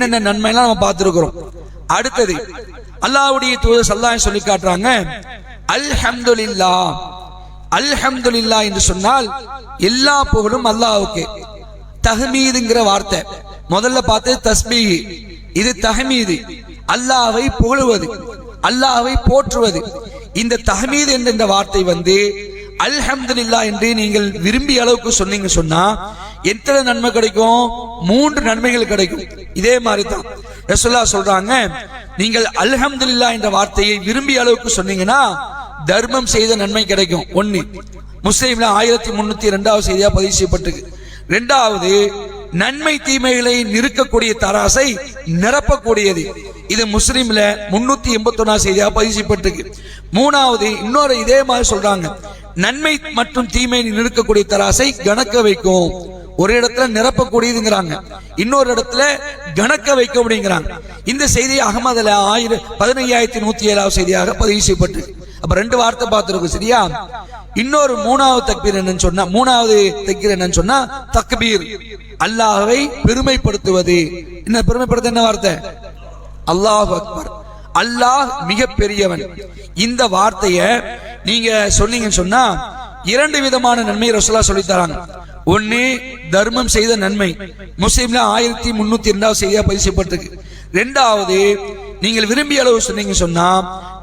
என்னென்ன நன்மைலாம் நம்ம பார்த்திருக்கிறோம்? அடுத்தது அல்லாவுடைய தூதர் சல்லாய் சொல்லி காட்டுறாங்க அல்ஹம்துலில்லா. அல்ஹம்துலில்லா என்று சொன்னால் எல்லா புகழும் அல்லாவுக்கு தஹ்மீதுங்கிற வார்த்தை. முதல்ல பார்த்து தஸ்மீ இது தஹ்மீது. அல்லாவை புகழுவது அல்லாவை போற்றுவது. இந்த தஹ்மீது என்ற இந்த வார்த்தை வந்து அல்ஹம்துலில்லா என்று நீங்கள் விரும்பிய அளவுக்கு சொன்னீங்க சொன்னா எத்தனை நன்மை கிடைக்கும்? மூன்று நன்மைகள் கிடைக்கும். இதே மாதிரி தான் ரசூல்லா சொல்றாங்க நீங்கள் அல்ஹம்துல்லா என்ற வார்த்தையை விரும்பிய அளவுக்கு சொன்னீங்கன்னா தர்மம் செய்த நன்மை கிடைக்கும். ஒன்னு முஸ்லீம்ல ஆயிரத்தி முன்னூத்தி ரெண்டாவது செய்தியா பதிவு செய்யப்பட்டிருக்கு. ரெண்டாவது நன்மை தீமைகளை நிறுக்கக்கூடிய தராசை நிரப்பக்கூடியது. இது முஸ்லீம்ல முன்னூத்தி எண்பத்தி ஒன்னா செய்தியா பதிவு செய்யப்பட்டிருக்கு. மூணாவது இன்னொரு இதே மாதிரி சொல்றாங்க நன்மை மற்றும் தீமையை நிறுக்கக்கூடிய தராசை கணக்க வைக்கும். ஒரு இடத்துல நிரப்பக்கூடியதுங்கிறாங்க. இன்னொரு இடத்துல கணக்க வைக்க அப்படிங்கிறாங்க இந்த செய்தி அகமதுல ஆயிரம் பதினையாயிரத்தி நூத்தி ஏழாவது செய்தியாக பதிவு செய்யப்பட்டு அப்ப ரெண்டு வார்த்தை பார்த்துருக்கோம் சரியா? இன்னொரு மூணாவது தக்பீர் என்னன்னு சொன்னா மூணாவது தக்பீர் என்னன்னு சொன்னா தக்பீர். அல்லாஹவை பெருமைப்படுத்துவது. என்ன பெருமைப்படுத்த என்ன வார்த்தை? அல்லாஹ் அக்பர். அல்லாஹ் மிக பெரியவன் இந்த வார்த்தைய நீங்க சொன்னீங்கன்னு சொன்னா இரண்டு விதமான நன்மை ரசூலா சொல்லி தராங்க. ஒன்னு தர்மம் செய்த நன்மை. முஸ்லீம்ல ஆயிரத்தி முன்னூத்தி இரண்டாவது செய்தியா பதிவு செய்யப்பட்டிருக்கு. ரெண்டாவது நீங்கள் விரும்பிய அளவு சொன்னீங்க சொன்னா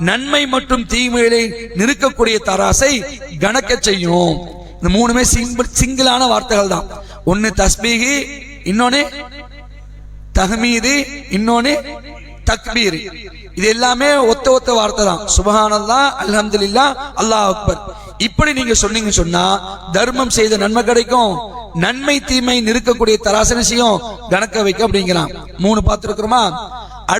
நன்மை மற்றும் தீமைகளை நிறுக்கக்கூடிய தராசை கணக்க செய்யும். இந்த மூணுமே சிம்பிள் சிங்கிளான வார்த்தைகள் தான். ஒன்னு தஸ்பீகி இன்னொன்னு தஹ்மீது இன்னொன்னு தக்பீர். இது எல்லாமே ஒத்த ஒத்த வார்த்தை தான். சுபஹானல்லா அல்ஹம்துலில்லா அல்லாஹ் அக்பர். இப்படி நீங்க சொன்னீங்க சொன்னா தர்மம் செய்த நன்மை கிடைக்கும். நன்மை தீமை நிற்கக்கூடிய தராசன கணக்க வைக்க அப்படிங்கிறான். மூணு பார்த்துருக்கிறோமா?